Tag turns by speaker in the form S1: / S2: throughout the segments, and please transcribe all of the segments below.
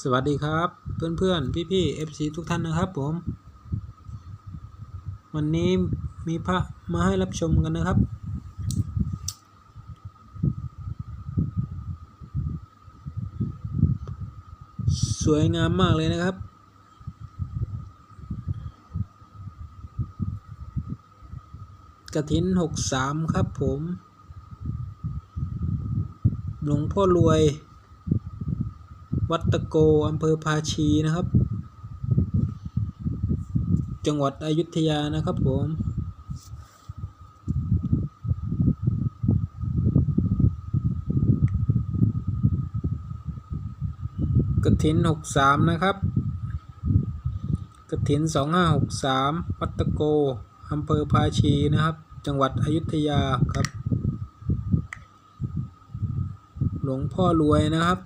S1: สวัสดีครับ เพื่อนเพื่อนพี่พี่ๆ FC ทุกท่านนะครับผม วันนี้มีพระมาให้รับชมกันนะครับ สวยงามมากเลยนะครับ กระถินหกสามครับผม หลวงพ่อรวย วัดตะโกอำเภอภาชีนะครับ จังหวัดอยุธยานะครับผมกระถินหกสามนะครับกระถินสองห้าหกสามวัดตะโกอำเภอภาชีนะครับ จังหวัดอยุธยาครับ หลวงพ่อรวยนะครับ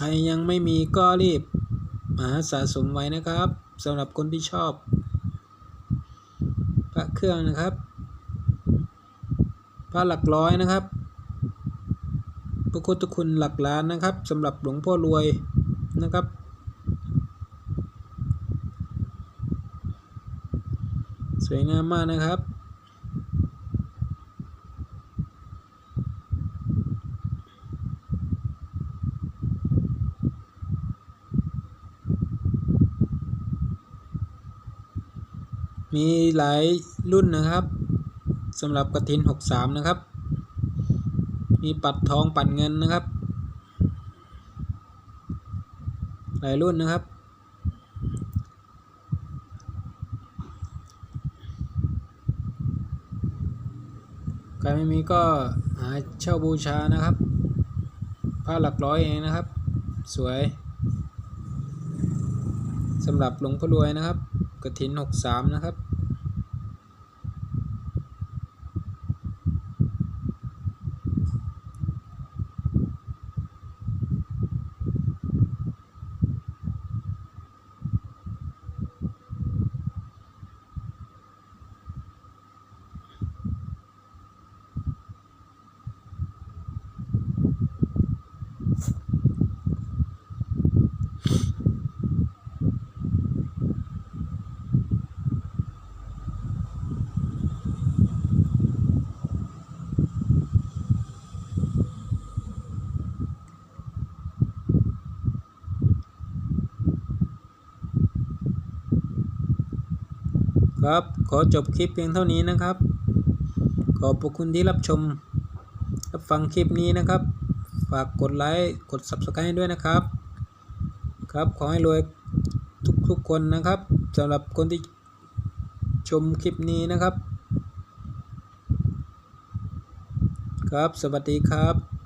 S1: ใครยังไม่มีก็รีบมาสะสมไว้นะครับสำหรับคนที่ชอบพระเครื่องนะครับ พระหลักร้อยนะครับพระพุทธคุณหลักล้านนะครับสำหรับหลวงพ่อรวยนะครับ สวยงามมากนะครับ มีหลายรุ่นนะครับสำหรับกระถิน 63 นะครับ มีปัดทองปัดเงินนะครับ หลายรุ่นนะครับ ใครไม่มีก็หาเช่าบูชานะครับ ผ้าหลักร้อยเองนะครับ สวย สำหรับหลวงพ่อรวยนะครับกระถิน 63 นะครับ ครับ ขอจบคลิปเพียงเท่านี้นะครับ ขอบพระคุณที่รับชม รับฟังคลิปนี้นะครับ ฝากกดไลค์ กด subscribe ด้วยนะครับ ครับ ขอให้รวยทุกๆคนนะครับสำหรับคนที่ชมคลิปนี้นะครับ ครับ สวัสดีครับ